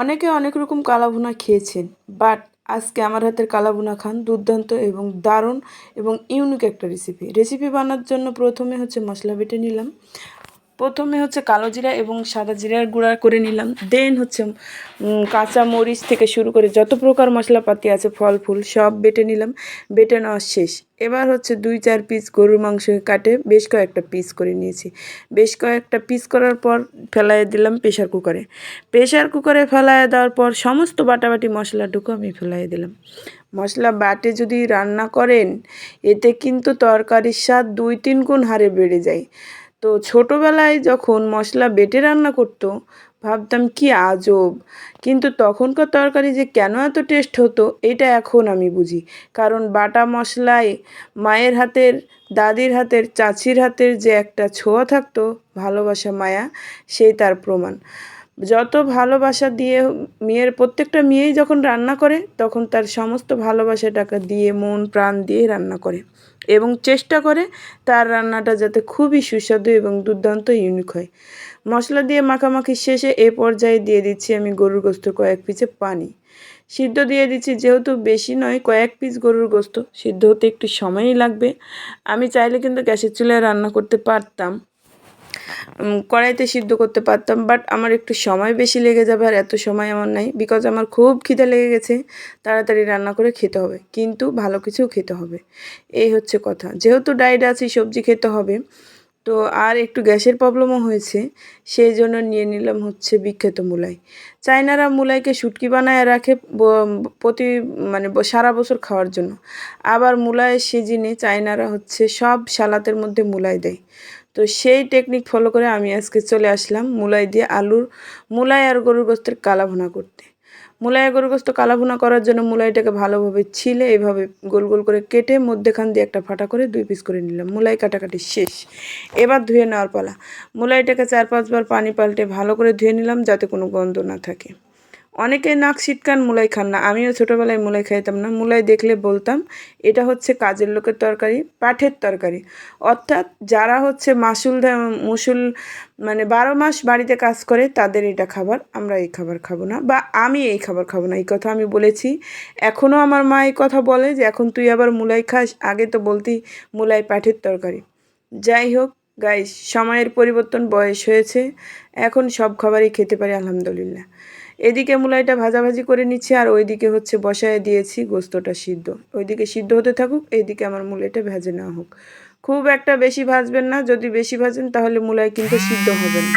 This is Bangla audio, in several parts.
অনেকে অনেক রকম কালাভুনা খেয়েছেন, বাট আজকে আমার হাতের কালাভুনা খান দুর্দান্ত এবং দারুণ এবং ইউনিক একটা রেসিপি রেসিপি বানার জন্য প্রথমে হচ্ছে মশলা বেটে নিলাম। প্রথমে হচ্ছে কালো জিরা এবং সাদা জিরার গুঁড়া করে নিলাম। দেন হচ্ছে কাঁচা মরিচ থেকে শুরু করে যত প্রকার মশলাপাতি আছে, ফল, ফুল, সব বেটে নিলাম। বেটে নেওয়া শেষ। এবার হচ্ছে দুই চার পিস গরুর মাংস কাটে। বেশ কয়েকটা পিস করে নিয়েছি। বেশ কয়েকটা পিস করার পর ফেলাইয়ে দিলাম প্রেশার কুকারে প্রেশার কুকারে ফেলাইয়ে দেওয়ার পর সমস্ত বাটাবাটি মশলাটুকু আমি ফেলাইয়ে দিলাম। মশলা বাটে যদি রান্না করেন, এতে কিন্তু তরকারির স্বাদ দুই তিন গুণ হারে বেড়ে যায়। তো ছোটোবেলায় যখন মশলা বেটে রান্না করতো, ভাবতাম কি আজব। কিন্তু তখনকার তরকারি যে কেন এত টেস্ট হতো, এটা এখন আমি বুঝি। কারণ বাটা মশলায় মায়ের হাতের, দাদির হাতের, চাচির হাতের যে একটা ছোঁয়া থাকতো, ভালোবাসা মায়া, সেই তার প্রমাণ। যত ভালোবাসা দিয়ে মেয়ের প্রত্যেকটা মেয়েই যখন রান্না করে, তখন তার সমস্ত ভালোবাসাটাকে দিয়ে মন, প্রাণ দিয়ে রান্না করে এবং চেষ্টা করে তার রান্নাটা যাতে খুবই সুস্বাদু এবং দুর্দান্ত ইউনিক হয়। মশলা দিয়ে মাখামাখি শেষে এ পর্যায়ে দিয়ে দিচ্ছি আমি গরুর গোস্ত কয়েক পিসে পানি। সিদ্ধ দিয়ে দিচ্ছি যেহেতু বেশি নয়, কয়েক পিস গরুর গোস্ত। সিদ্ধ হতে একটু সময়ই লাগবে। আমি চাইলে কিন্তু গ্যাসের চুলায় রান্না করতে পারতাম। কড়াইতে সিদ্ধ করতে পারতাম বাট আমার একটু সময় বেশি লেগে যাবে আর এত সময় আমার নাই বিকজ আমার খুব খিদে লেগে গেছে। তাড়াতাড়ি রান্না করে খেতে হবে, কিন্তু ভালো কিছু খেতে হবে। এই হচ্ছে কথা। যেহেতু ডায়েট আছে, সবজি খেতে হবে তো আর একটু গ্যাসের প্রবলেমও হয়েছে। সেই জন্য নিয়ে নিলাম হচ্ছে বিখ্যাত মুলাই। চাইনারা মুলাইকে শুটকি বানায় রাখে প্রতি মানে সারা বছর খাওয়ার জন্য। আবার মুলাইয়ের সিজিনে চাইনারা হচ্ছে সব সালাতের মধ্যে মুলাই দেয়। তো সেই টেকনিক ফলো করে আমি আজকে চলে আসলাম মুলাই দিয়ে আলুর, মুলাই আর গরুর গোস্তের কালা ভুনা করতে। মুলাই গরু গোস্ত কালাভুনা করার জন্য মুলাইটাকে ভালোভাবে ছিলে, এভাবে গোল গোল করে কেটে মধ্যেখান দিয়ে একটা ফাটা করে দুই পিস করে নিলাম। মুলাই কাটাকাটি শেষ। এবার ধুয়ে নেওয়ার পালা। মুলাইটাকে চার পাঁচবার পানি পাল্টে ভালো করে ধুয়ে নিলাম যাতে কোনো গন্ধ না থাকে। অনেকে নাক শীতকান মুলাই খান না। আমিও ছোটোবেলায় মুলাই খাইতাম না। মুলাই দেখলে বলতাম, এটা হচ্ছে কাজের লোকের তরকারি পাঠের তরকারি। অর্থাৎ যারা হচ্ছে মাসুল মুসুল মানে বারো মাস বাড়িতে কাজ করে, তাদের এটা খাবার, আমরা এই খাবার খাব না বা আমি এই খাবার খাব না। এই কথা আমি বলেছি। এখনও আমার মা এই কথা বলে যে, এখন তুই আবার মুলাই খাস। আগে তো বলতি, মুলাই পাঠের তরকারি। যাই হোক গাইস সময়ের পরিবর্তন বয়স হয়েছে। এখন সব খাবারই খেতে পারি, আলহামদুলিল্লাহ। এদিকে মুলাইটা ভাজাভাজি করে নিচ্ছি আর ওইদিকে হচ্ছে বসায় দিয়েছি গোস্তটা সিদ্ধ। ওইদিকে সিদ্ধ হতে থাকুক এইদিকে আমার মুলাইটা ভেজে নেওয়া হোক। খুব একটা বেশি ভাজবেন না, যদি বেশি ভাজেন তাহলে মুলাই কিন্তু সিদ্ধ হবে না।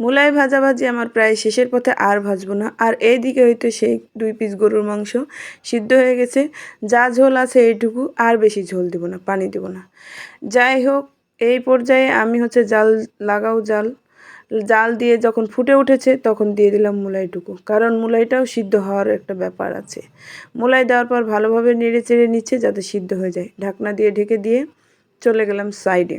মুলাই ভাজাভাজি আমার প্রায় শেষের পথে আর ভাজবো না। আর এইদিকে হয়তো সেই দুই পিস গরুর মাংস সিদ্ধ হয়ে গেছে। যা ঝোল আছে এইটুকু, আর বেশি ঝোল দেবো না, পানি দেবো না। যাই হোক, এই পর্যায়ে আমি হচ্ছে জাল, লাগাও জাল। জাল দিয়ে যখন ফুটে উঠেছে, তখন দিয়ে দিলাম মুলাইটুকু। কারণ মুলাইটাও সিদ্ধ হওয়ার একটা ব্যাপার আছে। মুলাই দেওয়ার পর ভালোভাবে নেড়ে চেড়ে নিচ্ছে যাতে সিদ্ধ হয়ে যায়। ঢাকনা দিয়ে ঢেকে দিয়ে চলে গেলাম সাইডে।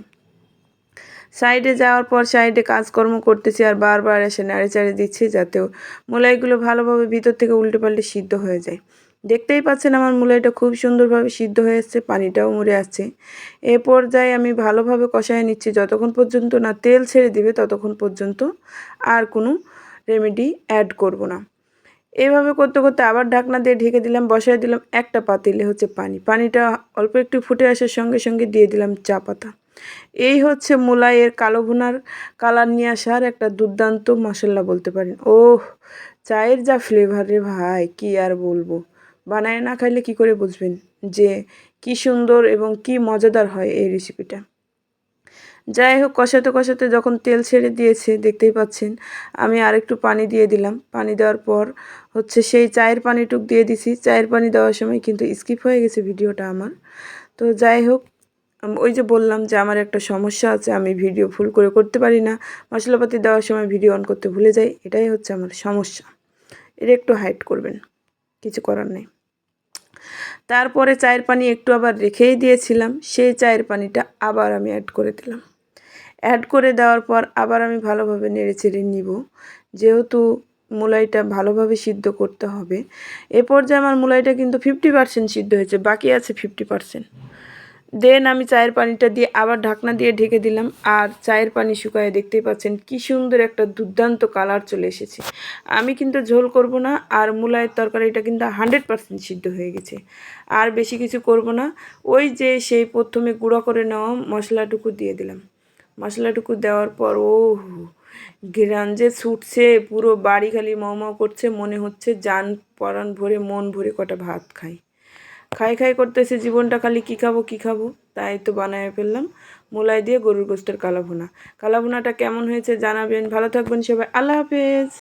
সাইডে যাওয়ার পর সাইডে কাজকর্ম করতেছি আর বারবার এসে নাড়ে চাড়ে দিচ্ছি যাতেও মুলাইগুলো ভালোভাবে ভিতর থেকে উল্টে পাল্টে সিদ্ধ হয়ে যায়। দেখতেই পাচ্ছেন আমার মুলাইটা খুব সুন্দরভাবে সিদ্ধ হয়ে আসছে, পানিটাও মরে আসছে। এ পর্যায়ে আমি ভালোভাবে কষায় নিচ্ছি, যতক্ষণ পর্যন্ত না তেল ছেড়ে দিবে ততক্ষণ পর্যন্ত আর কোনো রেমেডি অ্যাড করব না। এইভাবে করতে করতে আবার ঢাকনা দিয়ে ঢেকে দিলাম, বসায় দিলাম একটা পাতিলে হচ্ছে পানি। পানিটা অল্প একটু ফুটে আসার সঙ্গে সঙ্গে দিয়ে দিলাম চা পাতা। এই হচ্ছে মুলাইয়ের কালো ভুনার কালার নিয়ে আসার একটা দুর্দান্ত মশলা বলতে পারেন। ওহ, চায়ের যা ফ্লেভার ভাই, কি আর বলব। বানায় না খাইলে কি করে বুঝবেন যে কি সুন্দর এবং কি মজাদার হয় এই রেসিপিটা যাই হোক, কষাতে কষাতে যখন তেল ছেড়ে দিয়েছে, দেখতেই পাচ্ছেন, আমি আরেকটু পানি দিয়ে দিলাম। পানি দেওয়ার পর হচ্ছে সেই চায়ের পানিটুক দিয়ে দিছি। চায়ের পানি দেওয়ার সময় কিন্তু স্কিপ হয়ে গেছে ভিডিওটা আমার। তো যাই হোক ওই যে বললাম যে আমার একটা সমস্যা আছে, আমি ভিডিও ফুল করে করতে পারি না। মশলাপাতি দেওয়ার সময় ভিডিও অন করতে ভুলে যাই, এটাই হচ্ছে আমার সমস্যা। এটা একটু হাইড করবেন। কিছু করার নেই। তারপরে চায়ের পানি একটু আবার রেখেই দিয়েছিলাম, সেই চায়ের পানিটা আবার আমি অ্যাড করে দিলাম। অ্যাড করে দেওয়ার পর আবার আমি ভালোভাবে নেড়ে চেড়ে নিব। যেহেতু মুলাইটা ভালোভাবে সিদ্ধ করতে হবে, এ পর্যায়ে আমার মুলাইটা কিন্তু ফিফটি পার্সেন্ট সিদ্ধ হয়েছে, বাকি আছে ফিফটি পার্সেন্ট দেন আমি চায়ের পানিটা দিয়ে আবার ঢাকনা দিয়ে ঢেকে দিলাম। আর চায়ের পানি শুকায় দেখতেই পাচ্ছেন কি সুন্দর একটা দুর্দান্ত কালার চলে এসেছে। আমি কিন্তু ঝোল করব না আর মূলায়ের তরকারিটা কিন্তু হান্ড্রেড পার্সেন্ট সিদ্ধ হয়ে গেছে। আর বেশি কিছু করব না। ওই যে সেই প্রথমে গুঁড়ো করে নেওয়া মশলাটুকু দিয়ে দিলাম। মশলাটুকু দেওয়ার পর ও ঘেরান যে ছুটছে, পুরো বাড়ি খালি মাও করছে, মনে হচ্ছে যান পরাণ ভরে মন ভরে কটা ভাত খাই। খাই খাই করতেছে, জীবনটা খালি কী খাব কী খাব, তাই তো বানায় ফেললাম। মোলাই দিয়ে গরুর গোস্তের কালাভুনা। কালাভুনাটা কেমন হয়েছে জানাবেন। ভালো থাকবেন সবাই। আল্লাহ হাফেজ।